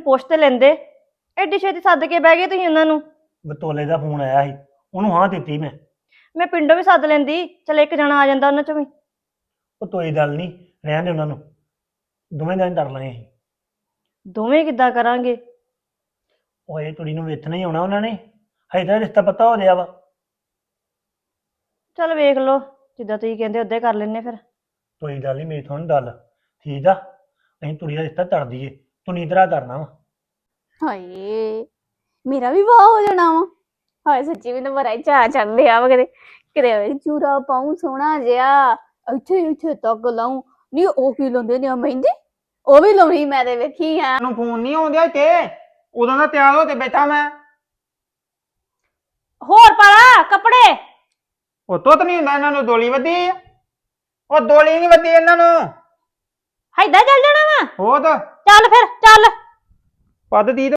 ਪੁੱਛ ਤੇ ਲੈਂਦੇ। ਐਡੀ ਛੇਤੀ ਸੱਦ ਕੇ ਬਹਿ ਗਏ ਤੁਸੀਂ ਉਹਨਾਂ ਨੂੰ। ਬਤੋਲੇ ਦਾ ਫੋਨ ਆਇਆ ਸੀ। ਉਹਨੂੰ ਹਾਂ ਦਿੱਤੀ ਮੈਂ। ਮੈਂ ਪਿੰਡੋਂ ਵੀ ਸੱਦ ਲੈਂਦੀ। ਚਲ ਇੱਕ ਜਣਾ ਆ ਜਾਂਦਾ ਉਹਨਾਂ ਚੋਂ ਵੀ। ਉਹ ਤੋਈ ਗੱਲ ਨਹੀਂ। ਰਹਿਣ ਦੇ ਉਹਨਾਂ ਨੂੰ। ਦੋਵੇਂ ਦਿਨ ਡਰ ਲਏ ਅਸੀਂ। ਦੋਵੇਂ ਕਿੱਦਾਂ ਕਰਾਂਗੇ? ਉਹ ਇਹ ਕੁੜੀ ਨੂੰ ਵੇਚਣਾ ਹੀ ਆਉਣਾ ਉਹਨਾਂ ਨੇ। ਹਜੇ ਤਾਂ ਰਿਸ਼ਤਾ ਪਤਾ ਹੋ ਰਿਹਾ ਵਾ। ਚਲ ਵੇਖ ਲਓ। ਜਿੱਦਾਂ ਤੁਸੀਂ ਕਹਿੰਦੇ ਉਦਾਂ ਹੀ ਕਰ ਲੈਨੇ ਫਿਰ। ਤੋਈ ਗੱਲ ਨਹੀਂ ਮੇਰੀ ਤੁਹਾਨੂੰ ਗੱਲ ਠੀਕ ਆ। ਅਸੀਂ ਕੁੜੀ ਦਾ ਰਿਸ਼ਤਾ ਤੜ ਦਈਏ ਤੂੰ ਨੀਦਰਾ ਕਰਨਾ ਵਾ। ਹਾਏ ਮੇਰਾ ਵੀ ਵਾਹ ਹੋ ਜਾਣਾ ਵਾ। ਹਾਏ ਸੱਚੀ ਮੈਨੂੰ ਬੜਾ ਹੀ ਚੜ੍ਹ ਆ ਵਾ ਕਿਤੇ। ਹੋਏ ਚੂਰਾ ਪਾਉਂ ਸੋਹਣਾ ਜਿਹਾ ਇੱਥੇ ਇੱਥੇ ਤੱਕ ਲਾਉਂ ਨਹੀਂ ਉਹ ਕੀ ਲਾਉਂਦੇ ਨੇ ਮਹਿੰਦੀ? ਉਹ ਵੀ ਲਾਉਣੀ ਮੈਂ ਤੇ ਵੇਖੀ ਆ। ਨੂੰ ਫੋਨ ਨਹੀਂ ਆਉਂਦਿਆ ਇੱਥੇ। ਉਦੋਂ ਦਾ ਤਿਆਰ ਹੋ ਕੇ ਬੈਠਾ ਮੈਂ। ਹੋਰ ਪਾਲਾ ਕੱਪੜੇ? ਉਹ ਤੁੱਤ ਨਹੀਂ ਹੁੰਦਾ ਇਹਨਾਂ ਨੂੰ ਦੋਲੀ ਵੱਧੀ ਉਹ ਦੋਲੀ ਨਹੀਂ ਵੱਧੀ ਇਹਨਾਂ ਨੂੰ। ਹੈਦਾ ਚੱਲ ਜਾਣਾ ਵਾ? ਉਹ ਤਾਂ ਚੱਲ ਫਿਰ ਚੱਲ। ਪੱਦ ਦੀ